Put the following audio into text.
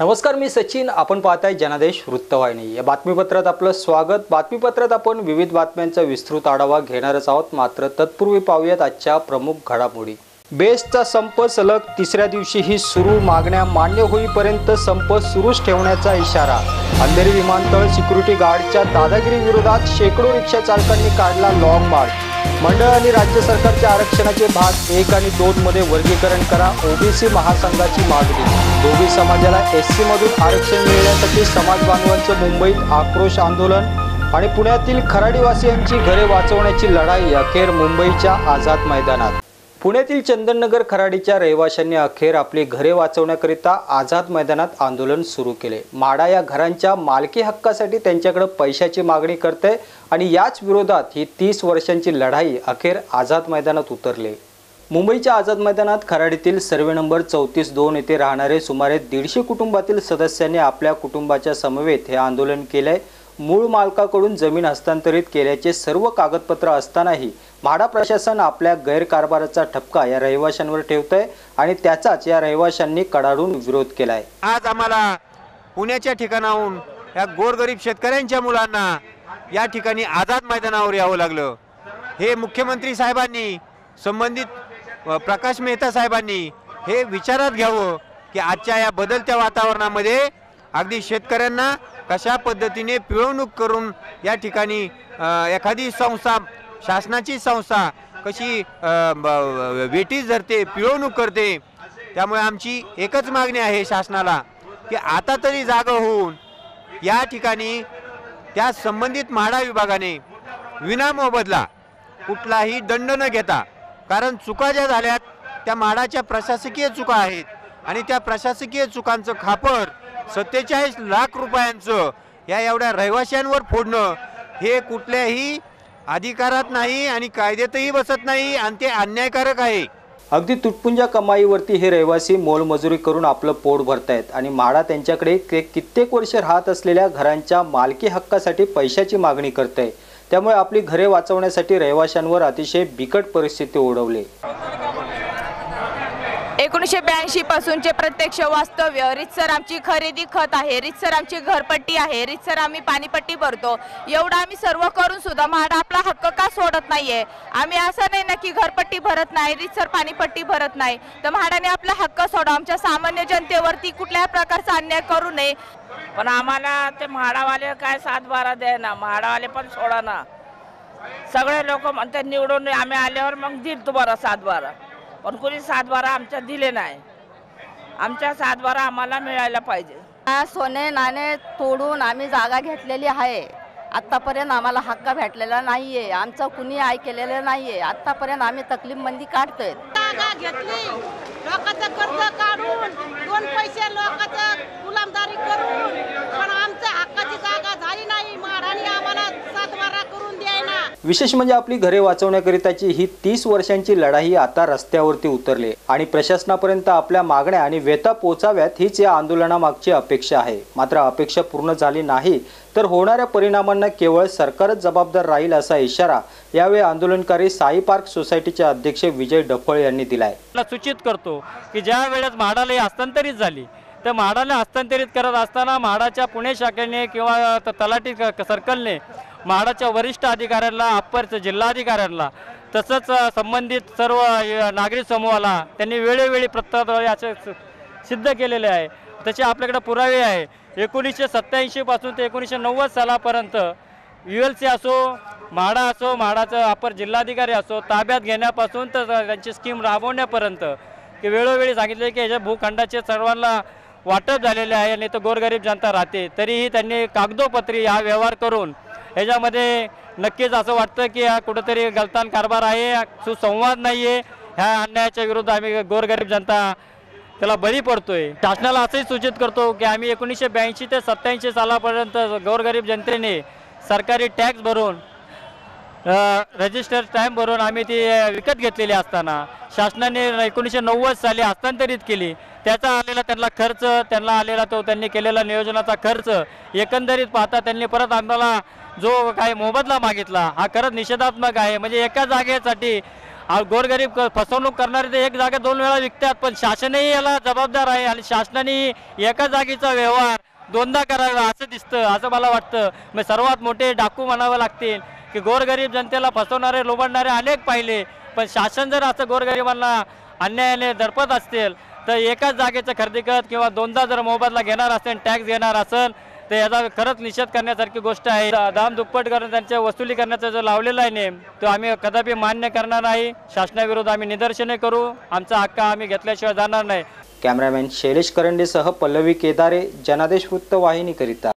नमस्कार मी सचिन. आपण पाहताय जनादेश वृत्तवाहिनी. या बातमीपत्रात आपलं स्वागत. बातमीपत्रात आपण विविध बातम्यांचा विस्तृत आढावा घेणारच आहोत. मात्र तत्पूर्वी पाहूयात आजच्या प्रमुख घडामोडी. बेस्टचा संप सलग तिसऱ्या दिवशीही सुरू. मागण्या मान्य होईपर्यंत संप सुरूच ठेवण्याचा इशारा. अंधेरी विमानतळ सिक्युरिटी गार्डच्या दादागिरीविरोधात शेकडो रिक्षा चालकांनी काढला लाँग मार्च मंडळ आणि राज्य सरकारच्या आरक्षणाचे भाग एक आणि दोन मध्ये वर्गीकरण करा. ओबीसी महासंघाची मागणी. दोघी समाजाला एस मधून आरक्षण मिळण्यासाठी समाज बांधवांचं मुंबईत आक्रोश आंदोलन आणि पुण्यातील खराडीवासियांची घरे वाचवण्याची लढाई अखेर मुंबईच्या आझाद मैदानात. पुण्यातील चंदननगर खराडीच्या रहिवाशांनी अखेर आपली घरे वाचवण्याकरिता आझाद मैदानात आंदोलन सुरू केले. माडा या घरांच्या मालकी हक्कासाठी त्यांच्याकडे पैशाची मागणी करते आणि याच विरोधात ही तीस वर्षांची लढाई अखेर आझाद मैदानात उतरली. मुंबईच्या आझाद मैदानात खराडीतील सर्वे नंबर चौतीस दोन येथे राहणारे सुमारे दीडशे कुटुंबातील सदस्यांनी आपल्या कुटुंबाच्या समवेत हे आंदोलन केलंय. मूळ मालकाकडून जमीन हस्तांतरित केल्याचे सर्व कागदपत्र असतानाही म्हाडा प्रशासन आपल्या गैरकारभाराचा ठपका या रहिवाशांवर ठेवतंय आणि त्याचाच या रहिवाशांनी कडाडून विरोध केलाय. आज आम्हाला पुण्याच्या ठिकाणाहून या गोरगरीब शेतकऱ्यांच्या मुलांना या ठिकाणी आझाद मैदानावर यावं लागलं. हे मुख्यमंत्री साहेबांनी संबंधित प्रकाश मेहता साहेबांनी हे विचारात घ्यावं की आजच्या या बदलत्या वातावरणामध्ये अगदी शेतकऱ्यांना कशा पद्धतीने पिळवणूक करून या ठिकाणी एखादी संस्था शासनाची संस्था कशी ब- वेटीस धरते पिळवणूक करते त्यामुळे आमची एकच मागणी आहे शासनाला की आता तरी जागं होऊन या ठिकाणी त्या संबंधित म्हाडा विभागाने विना मोबदला कुठलाही दंड न घेता कारण चुका ज्या झाल्यात त्या म्हाडाच्या प्रशासकीय चुका आहेत आणि त्या प्रशासकीय चुकांचं खापर सत्तेचाळीस लाख रुपयांचं या एवढ्या रहिवाशांवर फोडणं हे कुठल्याही अधिकारात नाही आणि कायद्यातही बसत नाही आणि ते अन्यायकारक आहे. अगदी तुटपुंजा कमाईवरती हे रहिवासी मोलमजुरी करून आपलं पोट भरतायत आणि म्हाडा त्यांच्याकडे के- कित्येक वर्ष राहत असलेल्या घरांच्या मालकी हक्कासाठी पैशाची मागणी करत आहे त्यामुळे आपली घरे वाचवण्यासाठी रहिवाशांवर अतिशय बिकट परिस्थिती ओढवली. एकोणीसशे ब्याऐंशी पासूनचे प्रत्यक्ष वास्तव्य. रितसर आमची खरेदी खत आहे. रितसर आमची घरपट्टी आहे. रितसर आम्ही पाणीपट्टी भरतो. एवढं आम्ही सर्व करून सुद्धा म्हाडा आपला हक्क का सोडत नाहीये? आम्ही असं नाही ना की घरपट्टी भरत नाही रितसर पाणीपट्टी भरत नाही. तर म्हाडाने आपला हक्क सोडा. आमच्या सामान्य जनतेवरती कुठल्याही प्रकारचा अन्याय करू नये. पण आम्हाला ते म्हाडावाले काय सात बारा द्याय ना म्हाडावाले पण सोडा ना. सगळे लोक म्हणतात निवडून आम्ही आल्यावर मग देईल तुम्हाला सात बारा पण कुणी सात बारा आमच्या दिले नाही. आमच्या सात बारा आम्हाला मिळायला पाहिजे. हा, सोने नाणे तोडून आम्ही जागा घेतलेली आहे. आत्तापर्यंत आम्हाला हक्क भेटलेला नाहीये. आमचं कुणी ऐकलेलं नाहीये. आत्तापर्यंत आम्ही तकलीफबंदी काढतोय. जागा घेतली. लोकांचं कर्ज काढून दोन पैसे लोकांचं गुलामदारी करून पण आमच्या हक्काची जागा झाली नाही महाराणी आम्हाला सातबारा करून द्यायना विशेष म्हणजे आपली घरे वाचवण्याकरिताची ही तीस वर्षांची लढाई आता रस्त्यावरती उतरली आणि प्रशासनापर्यंत आपल्या मागण्या आणि व्यथा पोचाव्यात हीच या आंदोलनामागची अपेक्षा आहे. मात्र अपेक्षा पूर्ण झाली नाही तर होणाऱ्या परिणामांना केवळ सरकारच जबाबदार राहील असा इशारा यावेळी आंदोलनकारी साई पार्क सोसायटीचे अध्यक्ष विजय डफळ यांनी दिलाय. सूचित करतो की ज्या वेळेस म्हाडाला हस्तांतरित झाली तर म्हाडाला हस्तांतरित करत असताना म्हाडाच्या पुणे शाखेने किंवा तलाठी सर्कलने म्हाडाच्या वरिष्ठ अधिकाऱ्यांना अप्पर जिल्हाधिकाऱ्यांना तसंच संबंधित सर्व नागरिक समूहाला त्यांनी वेळोवेळी प्रत्युत्तर असे सिद्ध केलेले आहे. तसे आपल्याकडे पुरावे आहे. एकोणीसशे सत्त्याऐंशीपासून ते एकोणीसशे नव्वद सालापर्यंत यू एल सी असो म्हाडा असो म्हाडाचं अपर जिल्हाधिकारी असो ताब्यात घेण्यापासून तर त्यांची स्कीम राबवण्यापर्यंत की वेळोवेळी सांगितले की ह्याच्या भूखंडाचे सर्वांना वाटप झालेले आहे आणि तर गोरगरीब जनता राहते. तरीही त्यांनी कागदोपत्री हा व्यवहार करून ह्याच्यामध्ये नक्कीच असं वाटतं की हा कुठंतरी गलतान कारभार आहे सुसंवाद नाही आहे ह्या अन्यायाच्या विरुद्ध आम्ही गोरगरीब जनता त्याला बळी पडतोय. शासनाला असंही सूचित करतो की आम्ही एकोणीसशे ब्याऐंशी ते सत्याऐंशी सालापर्यंत गोरगरीब जनतेने सरकारी टॅक्स भरून रजिस्टर स्टॅम्प भरून आम्ही ती विकत घेतलेली असताना शासनाने एकोणीसशे नव्वद साली हस्तांतरित केली. त्याचा आलेला त्यांना खर्च त्यांना आलेला तो त्यांनी केलेला नियोजनाचा खर्च एकंदरीत पाहता त्यांनी परत आम्हाला जो काही मोबदला मागितला हा खरंच निषेधात्मक आहे. म्हणजे एका जागेसाठी गोरगरीब फसवणूक करणारे ते एक जागा दोन वेळा विकतात पण शासनही याला जबाबदार आहे आणि शासनाने एका जागेचा व्यवहार दोनदा करावा असं दिसतं असं मला वाटतं. मग सर्वात मोठे डाकू म्हणावं लागतील की गोरगरीब जनतेला फसवणारे लोबडणारे अनेक पाहिले पण शासन जर असं गोरगरिबांना अन्यायाने दडपत असतील तर एकाच जागेचं खरेदी करत किंवा दोनदा जर मोबदला घेणार असेल टॅक्स घेणार असेल तर याचा खरंच निषेध करण्यासारखी गोष्ट आहे. दाम दुप्पट करून त्यांच्या वसुली करण्याचा जो लावलेला आहे नेम तो आम्ही कदापि मान्य करणार नाही. शासनाविरोध आम्ही निदर्शने करू. आमचा हक्क आम्ही घेतल्याशिवाय जाणार नाही. कॅमेरामॅन शैलेश करंडेसह पल्लवी केदारे जनादेश वृत्तवाहिनीकरिता.